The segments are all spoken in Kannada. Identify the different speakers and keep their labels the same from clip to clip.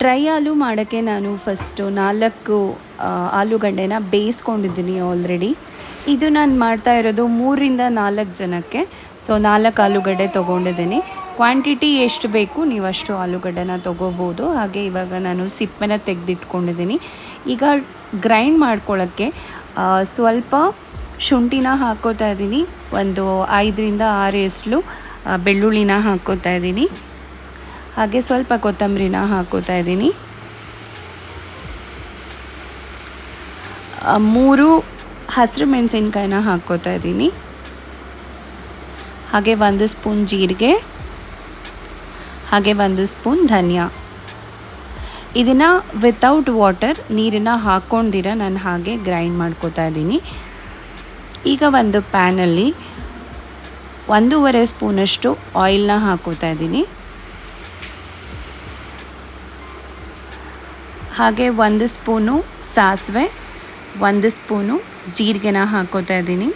Speaker 1: ಡ್ರೈ ಆಲೂ ಮಾಡೋಕ್ಕೆ ನಾನು ಫಸ್ಟು ನಾಲ್ಕು ಆಲೂಗಡ್ಡೆನ ಬೇಯಿಸ್ಕೊಂಡಿದ್ದೀನಿ ಆಲ್ರೆಡಿ ಇದು ನಾನು ಮಾಡ್ತಾ ಇರೋದು ಮೂರಿಂದ ನಾಲ್ಕು ಜನಕ್ಕೆ. ಸೊ ನಾಲ್ಕು ಆಲೂಗಡ್ಡೆ ತೊಗೊಂಡಿದ್ದೀನಿ. ಕ್ವಾಂಟಿಟಿ ಎಷ್ಟು ಬೇಕು ನೀವು ಅಷ್ಟು ಆಲೂಗಡ್ಡೆನ ತೊಗೋಬೋದು. ಹಾಗೆ ಇವಾಗ ನಾನು ಸಿಪ್ಪೆನ ತೆಗೆದಿಟ್ಕೊಂಡಿದ್ದೀನಿ. ಈಗ ಗ್ರೈಂಡ್ ಮಾಡ್ಕೊಳ್ಳೋಕ್ಕೆ ಸ್ವಲ್ಪ ಶುಂಠಿನ ಹಾಕೋತಾ ಇದ್ದೀನಿ. ಒಂದು ಐದರಿಂದ ಆರು ಎಸ್ಲು ಬೆಳ್ಳುಳ್ಳಿನ ಹಾಕೋತಾ ಇದ್ದೀನಿ. ಹಾಗೆ ಸ್ವಲ್ಪ ಕೊತ್ತಂಬರಿನ ಹಾಕೋತಾ ಇದ್ದೀನಿ. ಮೂರು ಹಸಿರು ಮೆಣಸಿನ್ಕಾಯಿನ ಹಾಕ್ಕೋತಾ ಇದ್ದೀನಿ. ಹಾಗೆ ಒಂದು ಸ್ಪೂನ್ ಜೀರಿಗೆ, ಹಾಗೆ ಒಂದು ಸ್ಪೂನ್ ಧನಿಯಾ. ಇದನ್ನು ವಿತೌಟ್ ವಾಟರ್ ನೀರನ್ನು ಹಾಕ್ಕೊಂಡಿರ ನಾನು ಹಾಗೆ ಗ್ರೈಂಡ್ ಮಾಡ್ಕೋತಾ ಇದ್ದೀನಿ. ಈಗ ಒಂದು ಪ್ಯಾನಲ್ಲಿ ಒಂದೂವರೆ ಸ್ಪೂನಷ್ಟು ಆಯಿಲ್ನ ಹಾಕೋತಾ ಇದ್ದೀನಿ. ಹಾಗೆ ಒಂದು ಸ್ಪೂನು ಸಾಸಿವೆ, ಒಂದು ಸ್ಪೂನು ಜೀರಿಗೆನ ಹಾಕೋತಾ ಇದ್ದೀನಿ.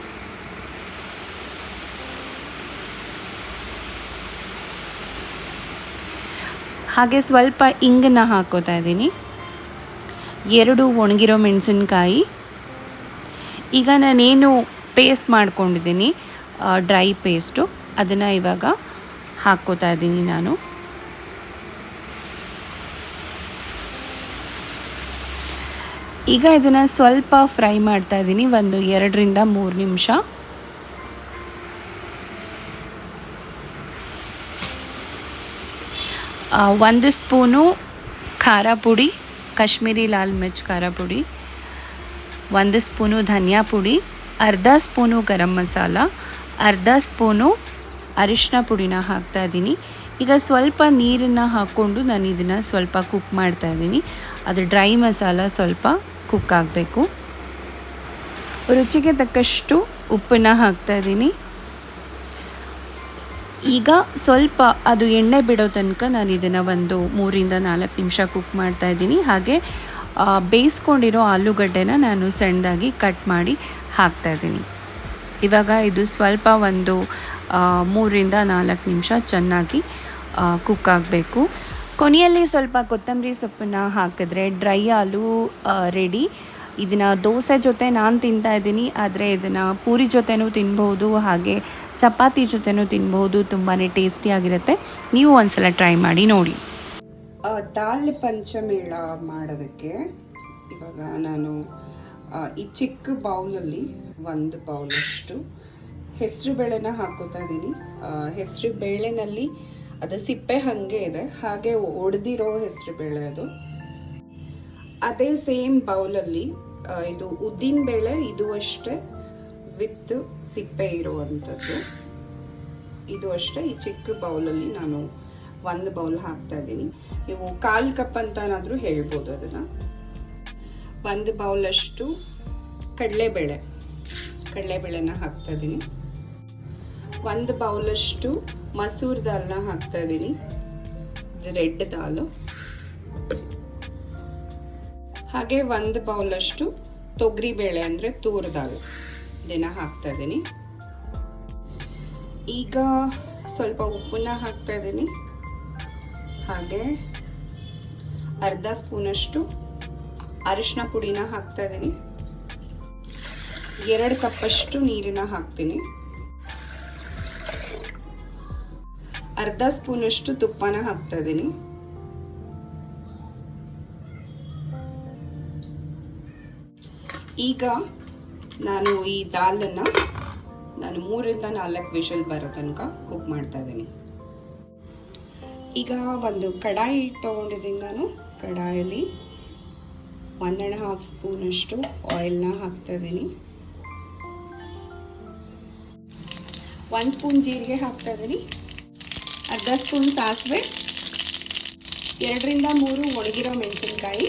Speaker 1: ಹಾಗೆ ಸ್ವಲ್ಪ ಇಂಗನ್ನ ಹಾಕೋತಾ ಇದ್ದೀನಿ. ಎರಡು ಒಣಗಿರೋ ಮೆಣಸಿನ್ಕಾಯಿ. ಈಗ ನಾನೇನು ಪೇಸ್ಟ್ ಮಾಡ್ಕೊಂಡಿದ್ದೀನಿ ಡ್ರೈ ಪೇಸ್ಟು. ಅದನ್ನು ಇವಾಗ ಹಾಕ್ಕೋತಾ ಇದ್ದೀನಿ ನಾನು. ಈಗ ಇದನ್ನು ಸ್ವಲ್ಪ ಫ್ರೈ ಮಾಡ್ತಾ ಇದ್ದೀನಿ, ಒಂದು ಎರಡರಿಂದ ಮೂರು ನಿಮಿಷ. ಒಂದು ಸ್ಪೂನು ಖಾರ ಪುಡಿ, ಕಾಶ್ಮೀರಿ ಲಾಲ್ ಮಿರ್ಚ್ ಖಾರ ಪುಡಿ, ಒಂದು ಸ್ಪೂನು ಧನಿಯಾ ಪುಡಿ, ಅರ್ಧ ಸ್ಪೂನು ಗರಂ ಮಸಾಲ, ಅರ್ಧ ಸ್ಪೂನು ಅರಿಶಿನ ಪುಡಿನ ಹಾಕ್ತಾ ಇದ್ದೀನಿ. ಈಗ ಸ್ವಲ್ಪ ನೀರನ್ನು ಹಾಕ್ಕೊಂಡು ನಾನು ಇದನ್ನು ಸ್ವಲ್ಪ ಕುಕ್ ಮಾಡ್ತಾ ಇದ್ದೀನಿ. ಅದು ಡ್ರೈ ಮಸಾಲ ಸ್ವಲ್ಪ ಕುಕ್ ಆಗಬೇಕು ರುಚಿಗೆ ತಕ್ಕಷ್ಟು ಉಪ್ಪನ್ನು ಹಾಕ್ತಾ ಇದ್ದೀನಿ. ಈಗ ಸ್ವಲ್ಪ ಅದು ಎಣ್ಣೆ ಬಿಡೋ ತನಕ ನಾನು ಇದನ್ನು ಒಂದು ಮೂರಿಂದ ನಾಲ್ಕು ನಿಮಿಷ ಕುಕ್ ಮಾಡ್ತಾ ಇದ್ದೀನಿ. ಹಾಗೆ ಬೇಯಿಸ್ಕೊಂಡಿರೋ ಆಲೂಗಡ್ಡೆನ ನಾನು ಸಣ್ಣದಾಗಿ ಕಟ್ ಮಾಡಿ ಹಾಕ್ತಾ ಇದ್ದೀನಿ. ಇವಾಗ ಇದು ಸ್ವಲ್ಪ ಒಂದು ಮೂರಿಂದ ನಾಲ್ಕು ನಿಮಿಷ ಚೆನ್ನಾಗಿ ಕುಕ್ ಆಗಬೇಕು ಕೊನೆಯಲ್ಲಿ ಸ್ವಲ್ಪ ಕೊತ್ತಂಬರಿ ಸೊಪ್ಪನ್ನ ಹಾಕಿದ್ರೆ ಡ್ರೈ ಆಲೂ ರೆಡಿ ಇದನ್ನು ದೋಸೆ ಜೊತೆ ನಾನು ತಿಂತಾ ಇದ್ದೀನಿ, ಆದರೆ ಇದನ್ನು ಪೂರಿ ಜೊತೆನೂ ತಿನ್ಬೋದು ಹಾಗೆ ಚಪಾತಿ ಜೊತೆನೂ ತಿನ್ಬೋದು ತುಂಬಾ ಟೇಸ್ಟಿಯಾಗಿರುತ್ತೆ ನೀವು ಒಂದ್ಸಲ ಟ್ರೈ ಮಾಡಿ ನೋಡಿ. ದಾಲ್ ಪಂಚಮೇಳ ಮಾಡೋದಕ್ಕೆ ಇವಾಗ ನಾನು ಈ ಚಿಕ್ಕ ಬೌಲಲ್ಲಿ ಒಂದು ಬೌಲಷ್ಟು ಹೆಸರು ಬೇಳೆನ ಹಾಕೋತಾ ಇದ್ದೀನಿ. ಹೆಸರು ಬೇಳೆನಲ್ಲಿ ಅದು ಸಿಪ್ಪೆ ಹಾಗೆ ಇದೆ. ಹಾಗೆ ಒಡೆದಿರೋ ಹೆಸರು ಬೇಳೆ ಅದು. ಅದೇ ಸೇಮ್ ಬೌಲಲ್ಲಿ ಇದು ಉದ್ದಿನ ಬೇಳೆ ಇದು ಅಷ್ಟೇ, ವಿತ್ ಸಿಪ್ಪೆ ಇರುವಂಥದ್ದು. ಇದು ಅಷ್ಟೇ, ಈ ಚಿಕ್ಕ ಬೌಲಲ್ಲಿ ನಾನು ಒಂದು ಬೌಲ್ ಹಾಕ್ತಾ ಇದ್ದೀನಿ. ನೀವು ಕಾಲು ಕಪ್ ಅಂತನಾದರೂ ಹೇಳ್ಬೋದು ಅದನ್ನು. ಒಂದು ಬೌಲಷ್ಟು ಕಡಲೆಬೇಳೆ, ಕಡಲೆಬೇಳೆನ ಹಾಕ್ತಾ ಇದ್ದೀನಿ. ಒಂದು ಬೌಲಷ್ಟು ಮಸೂರ್ ದಾಲ್ನ ಹಾಕ್ತಾ ಇದ್ದೀನಿ ಇದು ರೆಡ್ ದಾಲು. ಹಾಗೆ ಒಂದು ಬೌಲಷ್ಟು ತೊಗರಿ ಬೇಳೆ ಅಂದರೆ ತೂರ್ ದಾಲ್. ಇದನ್ನ ಹಾಕ್ತಾ ಇದ್ದೀನಿ ಈಗ ಸ್ವಲ್ಪ ಉಪ್ಪನ್ನ ಹಾಕ್ತಾ ಇದ್ದೀನಿ ಹಾಗೆ ಅರ್ಧ ಸ್ಪೂನಷ್ಟು ಅರಿಶಿನ ಪುಡಿನ ಹಾಕ್ತಾ ಇದ್ದೀನಿ ಎರಡು ಕಪ್ಪಷ್ಟು ನೀರನ್ನ ಹಾಕ್ತೀನಿ. ಅರ್ಧ ಸ್ಪೂನಷ್ಟು ತುಪ್ಪನ ಹಾಕ್ತಾ ಇದ್ದೀನಿ ಈಗ ನಾನು ಈ ದಾಲನ್ನು ನಾನು ಮೂರಿಂದ ನಾಲ್ಕು ವಿಷಲ್ ಬರೋ ತನಕ ಕುಕ್ ಮಾಡ್ತಾ ಇದ್ದೀನಿ ಈಗ ಒಂದು ಕಡಾಯಿ ತೊಗೊಂಡಿದ್ದೀನಿ ನಾನು. ಕಡಾಯಲ್ಲಿ ಒನ್ ಆ್ಯಂಡ್ ಹಾಫ್ ಸ್ಪೂನಷ್ಟು ಆಯಿಲ್ನ ಹಾಕ್ತಾ ಇದ್ದೀನಿ ಒಂದು ಸ್ಪೂನ್ ಜೀರಿಗೆ ಹಾಕ್ತಾ ಇದ್ದೀನಿ ಅರ್ಧ ಸ್ಪೂನ್ ಸಾಸಿವೆ. ಎರಡರಿಂದ ಮೂರು ಒಣಗಿರೋ ಮೆಣಸಿನ್ಕಾಯಿ.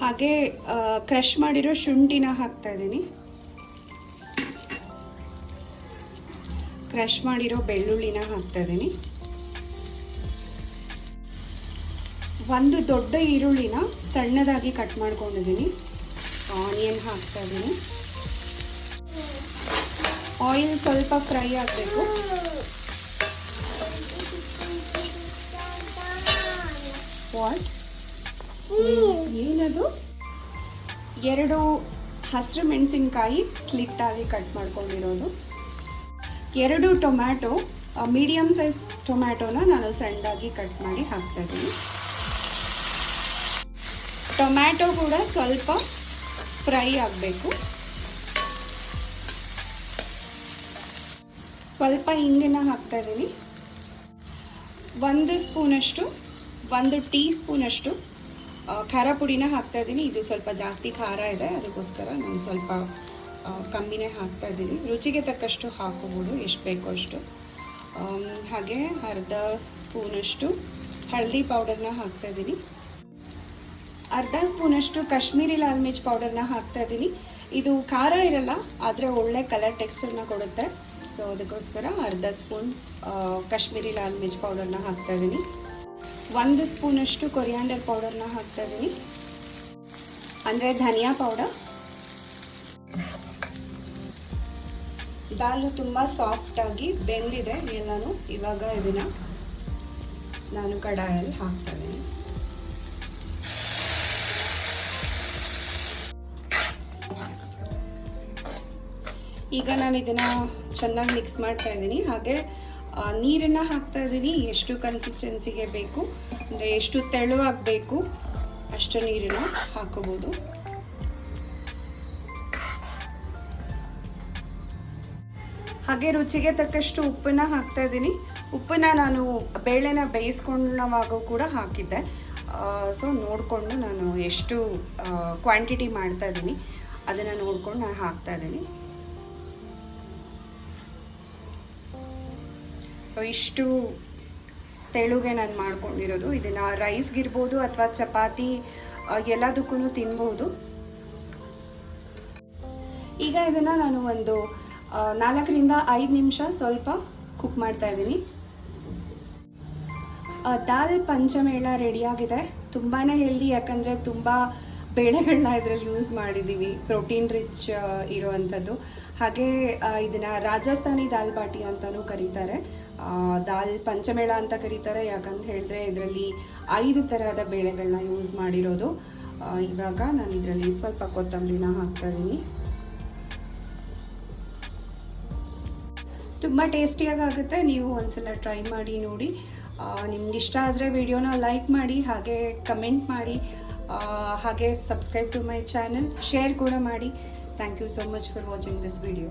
Speaker 1: ಹಾಗೆ ಕ್ರಷ್ ಮಾಡಿರೋ ಶುಂಠಿನ ಹಾಕ್ತಾ ಇದ್ದೀನಿ. ಕ್ರಷ್ ಮಾಡಿರೋ ಬೆಳ್ಳುಳ್ಳಿನ ಹಾಕ್ತಾ ಇದ್ದೀನಿ. ಒಂದು ದೊಡ್ಡ ಈರುಳ್ಳಿನ ಸಣ್ಣದಾಗಿ ಕಟ್ ಮಾಡ್ಕೊಂಡಿದ್ದೀನಿ. ಆನಿಯನ್ ಹಾಕ್ತಾ ಇದ್ದೀನಿ. ಆಯಿಲ್ ಸ್ವಲ್ಪ ಫ್ರೈ ಆಗಬೇಕು. ವಾಟ್ ಏನದು? ಎರಡು ಹಸಿರು ಮೆಣಸಿನ್ಕಾಯಿ ಆಗಿ ಕಟ್ ಮಾಡ್ಕೊಂಡಿರೋದು. ಎರಡು ಟೊಮ್ಯಾಟೊ ಮೀಡಿಯಮ್ ಸೈಜ್ ಟೊಮ್ಯಾಟೊನ ನಾನು ಸಣ್ಣದಾಗಿ ಕಟ್ ಮಾಡಿ ಹಾಕ್ತಾ ಇದ್ದೀನಿ. ಟೊಮ್ಯಾಟೊ ಕೂಡ ಸ್ವಲ್ಪ ಫ್ರೈ ಆಗಬೇಕು. ಸ್ವಲ್ಪ ಹಿಂಗೆನ ಹಾಕ್ತಾ ಇದ್ದೀನಿ. ಒಂದು ಸ್ಪೂನಷ್ಟು ಒಂದು ಟೀ ಸ್ಪೂನಷ್ಟು ಖಾರ ಪುಡಿನ ಹಾಕ್ತಾ ಇದ್ದೀನಿ. ಇದು ಸ್ವಲ್ಪ ಜಾಸ್ತಿ ಖಾರ ಇದೆ, ಅದಕ್ಕೋಸ್ಕರ ನಾನು ಸ್ವಲ್ಪ ಕಮ್ಮಿನೇ ಹಾಕ್ತಾ ಇದ್ದೀನಿ. ರುಚಿಗೆ ತಕ್ಕಷ್ಟು ಹಾಕೋಬೋದು ಎಷ್ಟು ಬೇಕೋ ಅಷ್ಟು. ಹಾಗೆ ಅರ್ಧ ಸ್ಪೂನಷ್ಟು ಹಳದಿ ಪೌಡರ್ನ ಹಾಕ್ತಾ ಇದ್ದೀನಿ. ಅರ್ಧ ಸ್ಪೂನಷ್ಟು ಕಾಶ್ಮೀರಿ ಲಾಲ್ ಮಿರ್ಚ್ ಪೌಡರ್ನ ಹಾಕ್ತಾ ಇದ್ದೀನಿ. ಇದು ಖಾರ ಇರಲ್ಲ, ಆದರೆ ಒಳ್ಳೆ ಕಲರ್ ಟೆಕ್ಸ್ಚರ್ನ ಕೊಡುತ್ತೆ. ಸೊ, ಅದಕ್ಕೋಸ್ಕರ ಅರ್ಧ ಸ್ಪೂನ್ ಕಾಶ್ಮೀರಿ ಲಾಲ್ ಮಿರ್ಚ್ ಪೌಡರ್ನ ಹಾಕ್ತಾ ಇದ್ದೀನಿ. ಒಂದು ಸ್ಪೂನಷ್ಟು ಕೊರಿಯಾಂಡರ್ ಪೌಡರ್ನ ಹಾಕ್ತಾ ಇದ್ದೀನಿ ಅಂದರೆ ಧನಿಯಾ ಪೌಡರ್. ದಾಲು ತುಂಬ ಸಾಫ್ಟಾಗಿ ಬೆಂದಿದೆ ಎಲ್ಲನೂ. ಇವಾಗ ಇದನ್ನು ನಾನು ಕಡಾಯಲ್ಲಿ ಹಾಕ್ತಾ ಇದ್ದೀನಿ ಈಗ ನಾನು ಇದನ್ನು ಚೆನ್ನಾಗಿ ಮಿಕ್ಸ್ ಮಾಡ್ತಾ ಇದ್ದೀನಿ. ಹಾಗೆ ನೀರನ್ನ ಹಾಕ್ತಾ ಇದ್ದೀನಿ ಎಷ್ಟು ಕನ್ಸಿಸ್ಟೆನ್ಸಿಗೆ ಬೇಕು, ಅಂದರೆ ಎಷ್ಟು ತೆಳುವಾಗಬೇಕು ಅಷ್ಟು ನೀರನ್ನು ಹಾಕೋಬೋದು ಹಾಗೆ ರುಚಿಗೆ ತಕ್ಕಷ್ಟು ಉಪ್ಪನ್ನ ಹಾಕ್ತಾ ಇದ್ದೀನಿ. ಉಪ್ಪನ್ನ ನಾನು ಬೇಳೆನ ಬೇಯಿಸ್ಕೊಂಡವಾಗ ಕೂಡ ಹಾಕಿದ್ದೆ. ಸೊ ನೋಡಿಕೊಂಡು ನಾನು ಎಷ್ಟು ಕ್ವಾಂಟಿಟಿ ಮಾಡ್ತಾ ಇದ್ದೀನಿ, ಅದನ್ನು ನೋಡ್ಕೊಂಡು ನಾನು ಹಾಕ್ತಾ ಇದ್ದೀನಿ. ಇಷ್ಟು ತೆಳುಗೆ ನಾನು ಮಾಡ್ಕೊಂಡಿರೋದು. ಇದನ್ನು ರೈಸ್ಗಿರ್ಬೋದು ಅಥವಾ ಚಪಾತಿ ಎಲ್ಲದಕ್ಕೂ ತಿನ್ಬೋದು. ಈಗ ಇದನ್ನು ನಾನು ಒಂದು ನಾಲ್ಕರಿಂದ ಐದು ನಿಮಿಷ ಸ್ವಲ್ಪ ಕುಕ್ ಮಾಡ್ತಾ ಇದ್ದೀನಿ. ದಾಲ್ ಪಂಚಮೇಳ ರೆಡಿಯಾಗಿದೆ ತುಂಬಾ ಹೆಲ್ದಿ ಯಾಕಂದರೆ ತುಂಬ ಬೇಳೆಗಳನ್ನ ಇದರಲ್ಲಿ ಯೂಸ್ ಮಾಡಿದ್ದೀವಿ ಪ್ರೋಟೀನ್ ರಿಚ್ ಇರುವಂಥದ್ದು. ಹಾಗೆ ಇದನ್ನ ರಾಜಸ್ಥಾನಿ ದಾಲ್ ಬಾಟಿ ಅಂತಲೂ ಕರೀತಾರೆ. ದಾಲ್ ಪಂಚಮೇಳ ಅಂತ ಕರೀತಾರೆ. ಯಾಕಂತ ಹೇಳಿದ್ರೆ ಇದರಲ್ಲಿ ಐದು ತರಹದ ಬೇಳೆಗಳನ್ನ ಯೂಸ್ ಮಾಡಿರೋದು. ಇವಾಗ ನಾನು ಇದರಲ್ಲಿ ಸ್ವಲ್ಪ ಕೊತ್ತಂಬರಿನ ಹಾಕ್ತಾ ಇದ್ದೀನಿ. ತುಂಬ ಟೇಸ್ಟಿಯಾಗಿ ಆಗುತ್ತೆ. ನೀವು ಒಂದ್ಸಲ ಟ್ರೈ ಮಾಡಿ ನೋಡಿ. ನಿಮ್ಗೆ ಇಷ್ಟ ಆದರೆ ವಿಡಿಯೋನ ಲೈಕ್ ಮಾಡಿ, ಹಾಗೆ ಕಮೆಂಟ್ ಮಾಡಿ. ಹಾಗೆ subscribe to my channel share ಕೂಡ ಮಾಡಿ. Thank you so much for watching this video